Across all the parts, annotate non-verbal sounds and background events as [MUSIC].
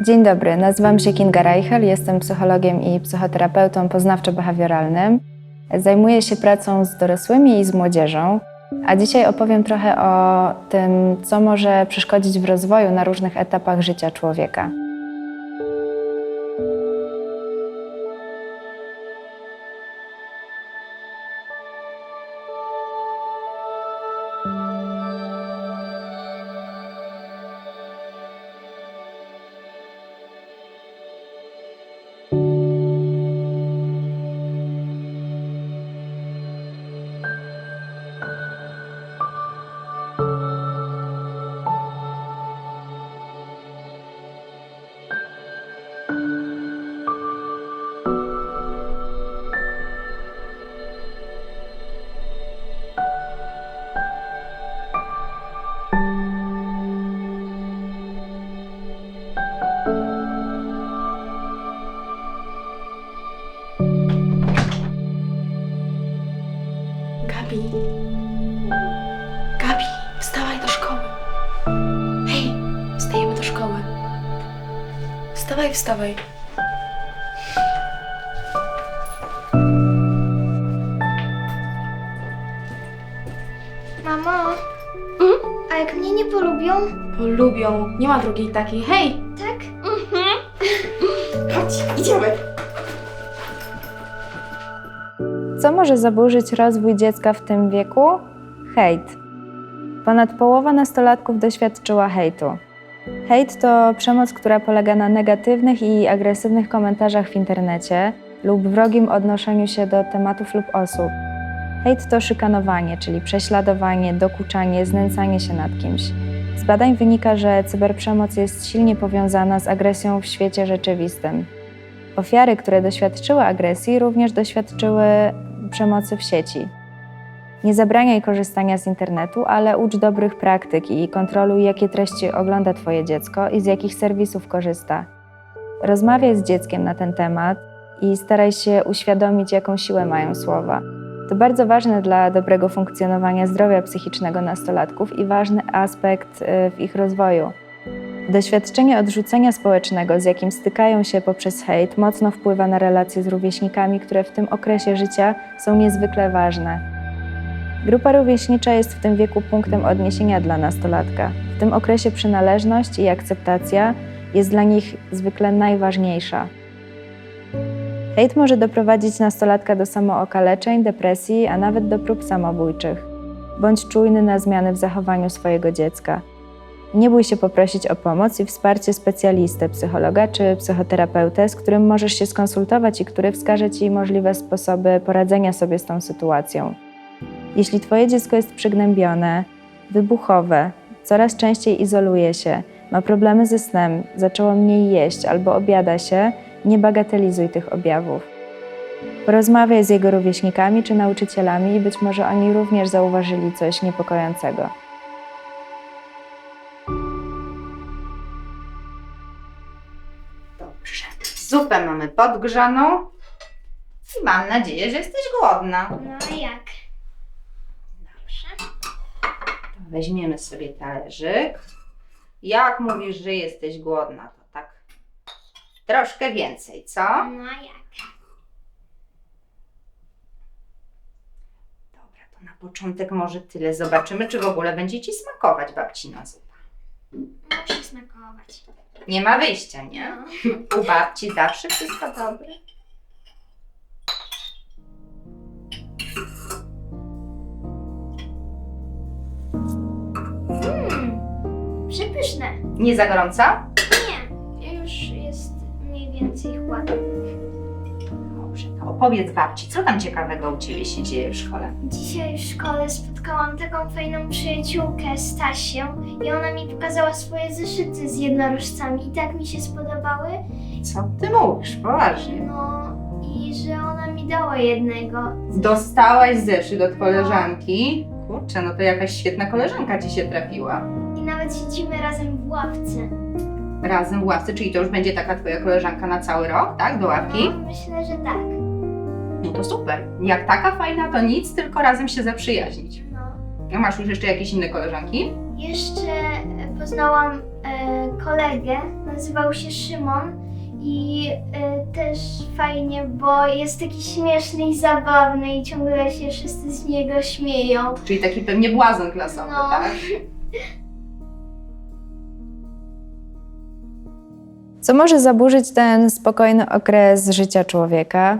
Dzień dobry, nazywam się Kinga Reichel, jestem psychologiem i psychoterapeutą poznawczo-behawioralnym. Zajmuję się pracą z dorosłymi i z młodzieżą, a dzisiaj opowiem trochę o tym, co może przeszkodzić w rozwoju na różnych etapach życia człowieka. Wstawaj. Mamo, Mhm. a jak mnie nie polubią, Polubią. Nie ma drugiej takiej. Hej! tak? [LAUGHS] Chodź, idziemy. Co może zaburzyć rozwój dziecka w tym wieku? Hejt. Ponad połowa nastolatków doświadczyła hejtu. Hejt to przemoc, która polega na negatywnych i agresywnych komentarzach w internecie lub wrogim odnoszeniu się do tematów lub osób. Hejt to szykanowanie, czyli prześladowanie, dokuczanie, znęcanie się nad kimś. Z badań wynika, że cyberprzemoc jest silnie powiązana z agresją w świecie rzeczywistym. Ofiary, które doświadczyły agresji, również doświadczyły przemocy w sieci. Nie zabraniaj korzystania z internetu, ale ucz dobrych praktyk i kontroluj, jakie treści ogląda Twoje dziecko i z jakich serwisów korzysta. Rozmawiaj z dzieckiem na ten temat i staraj się uświadomić, jaką siłę mają słowa. To bardzo ważne dla dobrego funkcjonowania zdrowia psychicznego nastolatków i ważny aspekt y, w ich rozwoju. Doświadczenie odrzucenia społecznego, z jakim stykają się poprzez hejt, mocno wpływa na relacje z rówieśnikami, które w tym okresie życia są niezwykle ważne. Grupa rówieśnicza jest w tym wieku punktem odniesienia dla nastolatka. W tym okresie przynależność i akceptacja jest dla nich zwykle najważniejsza. Hejt może doprowadzić nastolatka do samookaleczeń, depresji, a nawet do prób samobójczych. Bądź czujny na zmiany w zachowaniu swojego dziecka. Nie bój się poprosić o pomoc i wsparcie specjalistę, psychologa czy psychoterapeutę, z którym możesz się skonsultować i który wskaże Ci możliwe sposoby poradzenia sobie z tą sytuacją. Jeśli Twoje dziecko jest przygnębione, wybuchowe, coraz częściej izoluje się, ma problemy ze snem, zaczęło mniej jeść albo obiada się, nie bagatelizuj tych objawów. Porozmawiaj z jego rówieśnikami czy nauczycielami i być może oni również zauważyli coś niepokojącego. Dobrze. Zupę mamy podgrzaną i mam nadzieję, że jesteś głodna. No jak? Dobrze. To weźmiemy sobie talerzyk. Jak mówisz, że jesteś głodna, to tak troszkę więcej, co? No jak? Dobra, to na początek może tyle. Zobaczymy, czy w ogóle będzie Ci smakować babcina zupa. Musi smakować. Nie ma wyjścia, nie? No. U babci zawsze wszystko dobre. Przepyszne. Nie za gorąco? Nie, już jest mniej więcej chłodno. Dobrze, to opowiedz babci, co tam ciekawego u Ciebie się dzieje w szkole? Dzisiaj w szkole spotkałam taką fajną przyjaciółkę, Stasię, i ona mi pokazała swoje zeszyty z jednorożcami i tak mi się spodobały. Co Ty mówisz? Poważnie. No i że ona mi dała jednego. Dostałaś zeszyt od koleżanki? Kurczę, no to jakaś świetna koleżanka ci się trafiła. Nawet siedzimy razem w ławce. Razem w ławce, czyli to już będzie taka twoja koleżanka na cały rok, tak? Do ławki? No, myślę, że tak. No to super. Jak taka fajna, to nic, tylko razem się zaprzyjaźnić. No. A masz już jeszcze jakieś inne koleżanki? Jeszcze e, poznałam e, kolegę, nazywał się Szymon i y, też fajnie, bo jest taki śmieszny i zabawny i ciągle się wszyscy z niego śmieją. Czyli taki pewnie błazon klasowy, No. tak? [LAUGHS] Co może zaburzyć ten spokojny okres życia człowieka?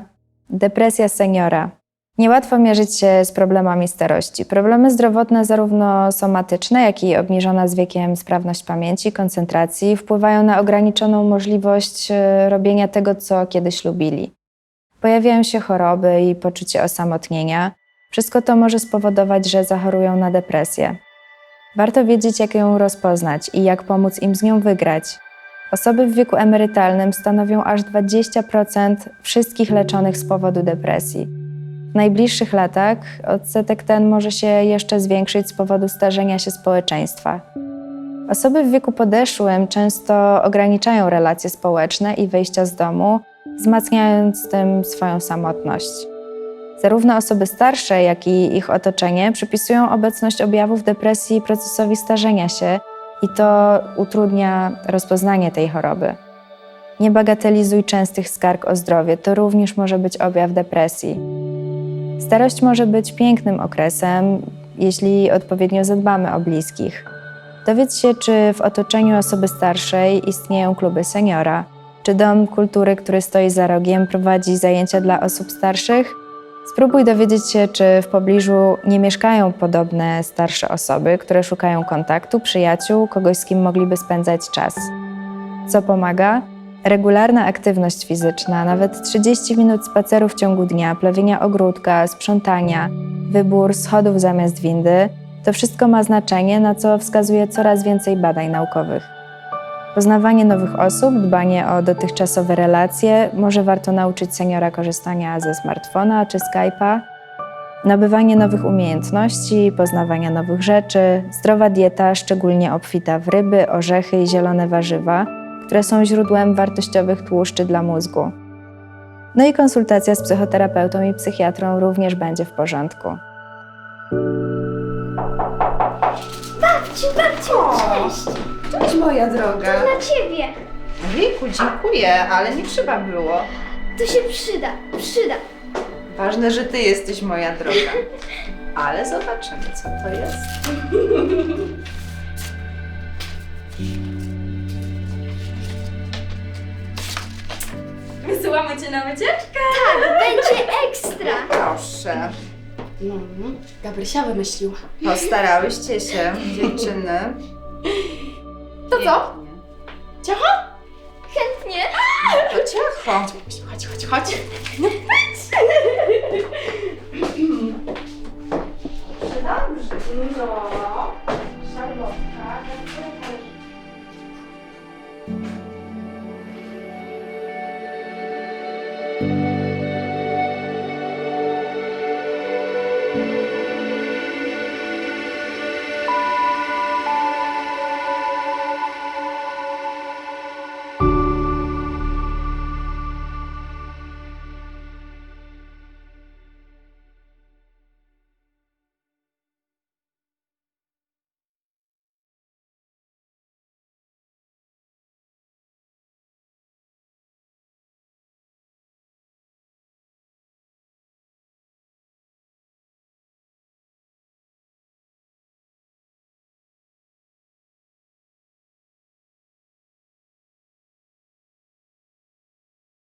Depresja seniora. Niełatwo mierzyć się z problemami starości. Problemy zdrowotne, zarówno somatyczne, jak i obniżona z wiekiem sprawność pamięci, koncentracji, wpływają na ograniczoną możliwość e, robienia tego, co kiedyś lubili. Pojawiają się choroby i poczucie osamotnienia. Wszystko to może spowodować, że zachorują na depresję. Warto wiedzieć, jak ją rozpoznać i jak pomóc im z nią wygrać. Osoby w wieku emerytalnym stanowią aż 20% wszystkich leczonych z powodu depresji. W najbliższych latach odsetek ten może się jeszcze zwiększyć z powodu starzenia się społeczeństwa. Osoby w wieku podeszłym często ograniczają relacje społeczne i wyjścia z domu, wzmacniając tym swoją samotność. Zarówno osoby starsze, jak i ich otoczenie przypisują obecność objawów depresji procesowi starzenia się i to utrudnia rozpoznanie tej choroby. Nie bagatelizuj częstych skarg o zdrowie, to również może być objaw depresji. Starość może być pięknym okresem, jeśli odpowiednio zadbamy o bliskich. Dowiedz się, czy w otoczeniu osoby starszej istnieją kluby seniora, czy dom kultury, który stoi za rogiem, prowadzi zajęcia dla osób starszych. Spróbuj dowiedzieć się, czy w pobliżu nie mieszkają podobne starsze osoby, które szukają kontaktu, przyjaciół, kogoś, z kim mogliby spędzać czas. Co pomaga? Regularna aktywność fizyczna, nawet 30 minut spaceru w ciągu dnia, plewienia ogródka, sprzątania, wybór schodów zamiast windy to wszystko ma znaczenie, na co wskazuje coraz więcej badań naukowych. Poznawanie nowych osób, dbanie o dotychczasowe relacje, może warto nauczyć seniora korzystania ze smartfona czy Skype'a, nabywanie nowych umiejętności, poznawania nowych rzeczy, zdrowa dieta, szczególnie obfita w ryby, orzechy i zielone warzywa, które są źródłem wartościowych tłuszczy dla mózgu. No i konsultacja z psychoterapeutą i psychiatrą również będzie w porządku. Babciu, babciu, cześć! Cześć moja droga. Dla ciebie! Wieku, dziękuję, ale nie trzeba było. To się przyda, przyda. Ważne, że ty jesteś moja droga. Ale zobaczymy, co to jest. Wysyłamy cię na wycieczkę. Będzie ekstra! Proszę. No, Gabrysia wymyślił. Postarałyście się, dziewczyny. To co? Ciacha? Chętnie. To ciacha. Chodź, chodź, chodź. No chodź. Dobrze. No. Szarlotka.